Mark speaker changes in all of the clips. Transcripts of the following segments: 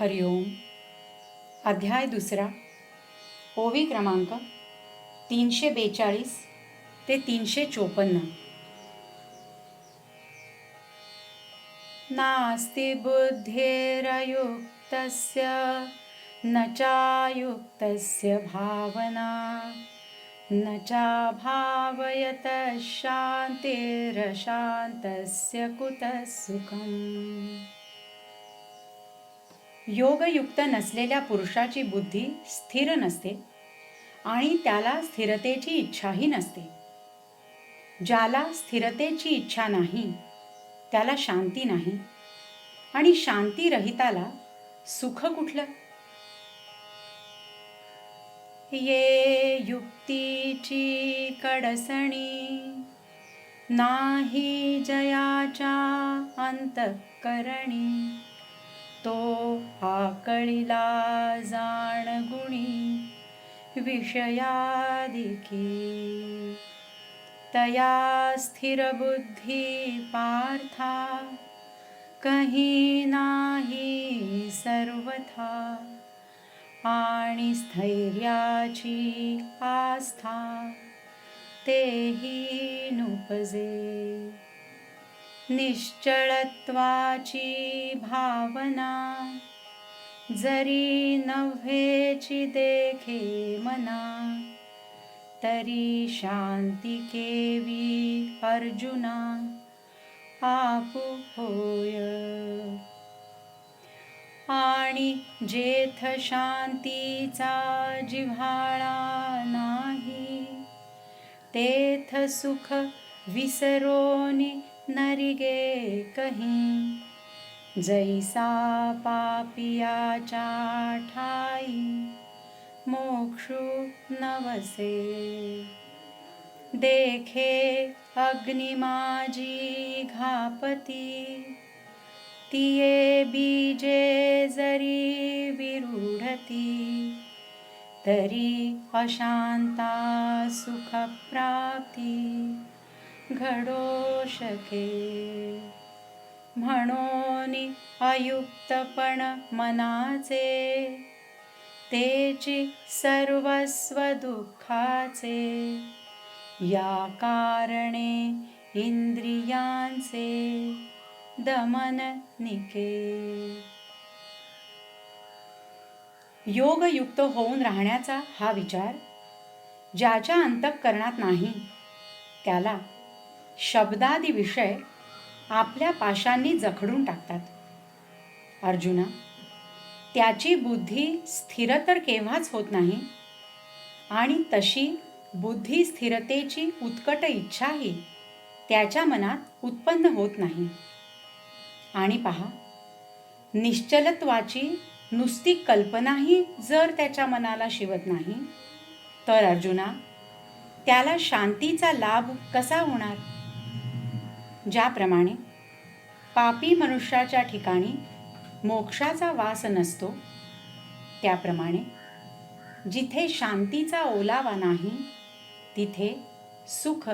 Speaker 1: हरिओम अध्याय दुसरा. ओवी क्रमांक तीनशे बेचाळीस ते तीनशे चोपन्न. नास्ति बुद्धिरयुक्तस्य न चायुक्तस्य भावना न चाभावयत शान्तिरशान्तस्य कुतः सुखम्? योगयुक्त नसलेल्या पुरुषाची बुद्धी स्थिर नसते आणि त्याला स्थिरतेची इच्छाही नसते. ज्याला स्थिरतेची इच्छा नाही त्याला शांती नाही आणि शांती रहिताला सुख कुठलं? ये युक्तीची कडसणी नाही जयाच्या अंतकरणी. तो आकळीला जाण गुणी विषयादिकी. तया स्थिर बुद्धी पार्था कही नाही सर्वथा. आणि स्थैर्याची आस्था तेही नुपजे. निश्चळत्वाची भावना जरी नव्हेची देखे मना तरी शांती केवी अर्जुना आपु होय. आणि जेथ शांतीचा जिव्हाळा नाही तेथ सुख विसरोनी नरिगे कहीं जैसा पापियाच्या ठाई मोक्षु नवसे। देखे अग्निमाजी घापती तिये बीजे जरी विरूढती तरी अशांता सुखप्राप्ती घडो शके म्हणून अयुक्तपण मनाचे तेची सर्वस्व दुःखाचे या कारणे इंद्रियांचे दमन निके। योगयुक्त होऊन राहण्याचा हा विचार ज्याच्या अंतःकरणात नाही त्याला शब्दादी विषय आपल्या पाशांनी जखडून टाकतात. अर्जुना त्याची बुद्धी स्थिर तर केव्हाच होत नाही? आणि तशी बुद्धी स्थिरतेची उत्कट इच्छाही त्याच्या मनात उत्पन्न होत नाही. आणि पहा निश्चलत्वाची नुसती कल्पनाही जर त्याच्या मनाला शिवत नाही तर अर्जुना त्याला शांतीचा लाभ कसा होणार? ज्याप्रमाणे पापी मनुष्याच्या ठिकाणी मोक्षाचा वास नसतो त्याप्रमाणे जिथे शांतीचा ओलावा नाही तिथे सुख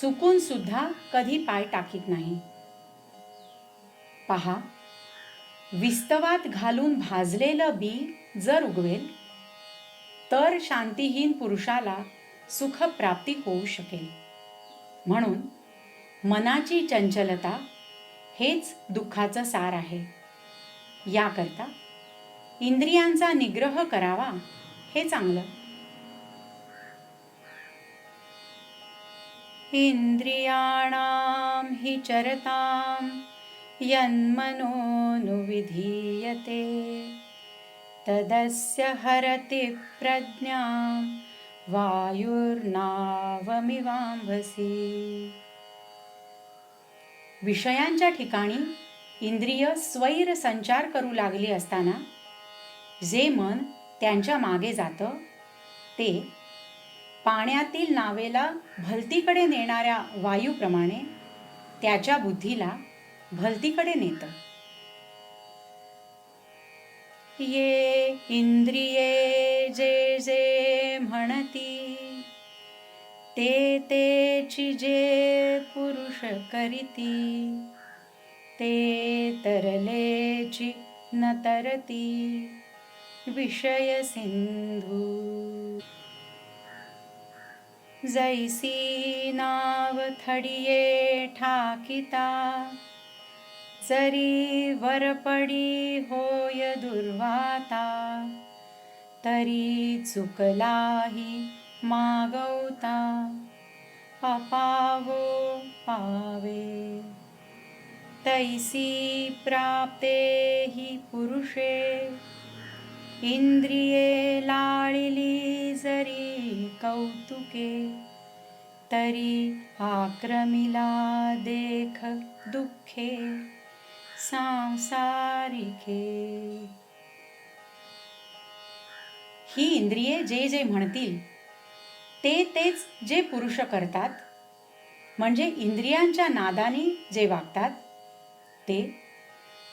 Speaker 1: सुकून सुद्धा कधी पाय टाकीत नाही. पहा विस्तवात घालून भाजलेलं बी जर उगवेल तर शांतीहीन पुरुषाला सुखप्राप्ती होऊ शकेल. म्हणून मनाची चंचलता हेच दुःखाचं सार आहे. याकरता इंद्रियांचा निग्रह करावा हे चांगलं. इंद्रियाणाम हि चरताम यन्मनोनुविधीयते तदस्य हरति प्रज्ञां वायुर्नावमिवांभसी विषयांच्या ठिकाणी इंद्रिय स्वैर संचार करू लागली असताना जे मन त्यांच्या मागे जातं ते पाण्यातील नावेला भलतीकडे नेणाऱ्या वायूप्रमाणे त्याच्या बुद्धीला भलतीकडे नेतं. ये इंद्रिये जे जे म्हणती ते तेची जे पुरुष करीती ते तरलेची न तरती विषय सिंधू. जैसी नाव थडिये ठाकिता जरी वरपडी होय दुर्वाता तरी चुकलाही मागवता अपावो पावे। तैसी प्राप्ते हि पुरुषे इंद्रिये लाळिली जरी कौतुके तरी आक्रमिला देख दुःखे सांसारिके। ही इंद्रिये जे जे म्हणतील ते तेच जे पुरुष करतात म्हणजे इंद्रियांच्या नादानी जे वागतात ते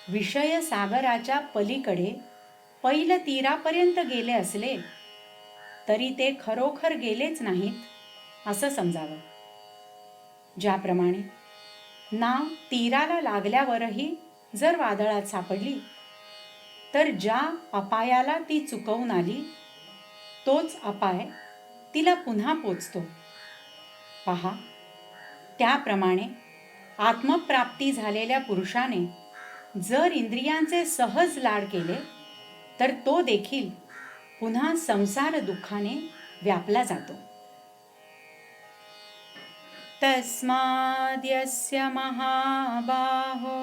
Speaker 1: विषय सागराच्या पलीकडे पैल तीरापर्यंत गेले असले तरी ते खरोखर गेलेच नाहीत असं समजावं. ज्याप्रमाणे नाव तीराला लागल्यावरही जर वादळात सापडली तर ज्या अपायाला ती चुकवून आली तोच अपाय तिला पुन्हा पोचतो. पहा त्याप्रमाणे आत्मप्राप्ती झालेल्या पुरुषाने जर इंद्रियांचे सहज लाड केले तर तो देखील पुन्हा संसार दुःखाने व्यापला जातो. तस्माद्यस्य महाबाहो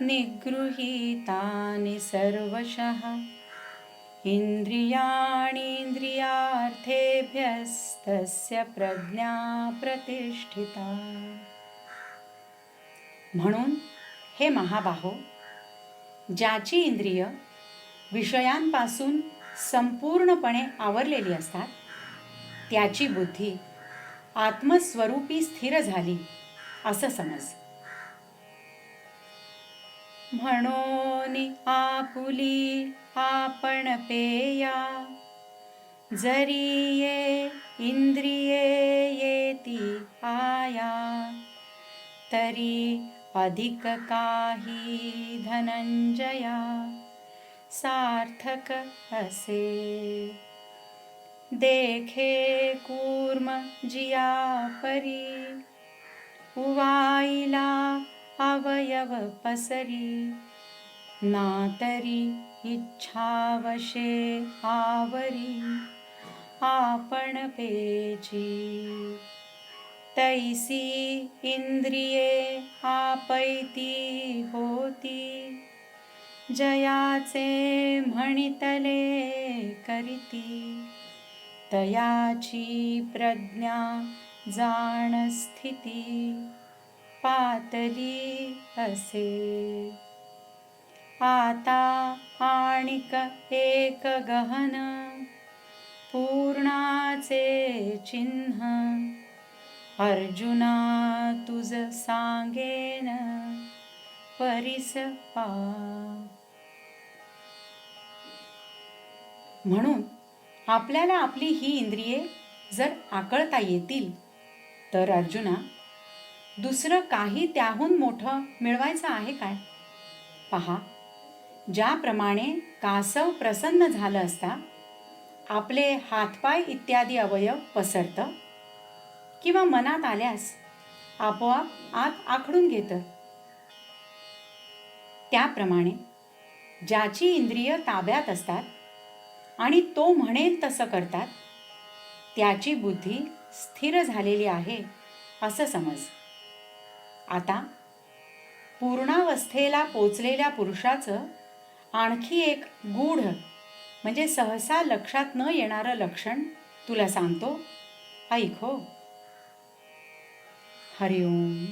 Speaker 1: निगृहीतानि सर्वशः। इन्द्रियाणीन्द्रियार्थेभ्यस्तस्य प्रज्ञा प्रतिष्ठिता। म्हणून हे महाबाहो ज्याची इंद्रिय विषयांपासून संपूर्णपणे आवरलेली असतात त्याची बुद्धी आत्मस्वरूपी स्थिर झाली असं समज. म्हणून आपुली आपण पेया जरी ये इंद्रिये येती आया तरी अधिक काही धनंजया सार्थक असे. देखे कूर्म जिया परी उवाईला अवयव पसरी नातरी इच्छावशे आवरी. आपण पेची तैसी इंद्रिये आपैती होती. जयाचे म्हणितले करीती. तयाची प्रज्ञा जाण स्थिती. पातली असे. आता आणिक एक गहन पूर्णाचे चिन्ह. अर्जुना तुझ सांगेन. परिसपा म्हणून आपल्याला आपली ही इंद्रिये जर आकळता येतील तर अर्जुना दुसरं काही त्याहून मोठं मिळवायचं आहे काय? पहा ज्याप्रमाणे कासव प्रसन्न झालं असता आपले हातपाय इत्यादी अवयव पसरतं किंवा मनात आल्यास आपोआप आत आखडून घेतं. त्याप्रमाणे ज्याची इंद्रिय ताब्यात असतात आणि तो म्हणेल तसं करतात त्याची बुद्धी स्थिर झालेली आहे असं समज. आता पूर्णावस्थेला पोचलेल्या पुरुषाचं आणखी एक गूढ म्हणजे सहसा लक्षात न येणारं लक्षण तुला सांगतो. ऐक हो. हरिओम.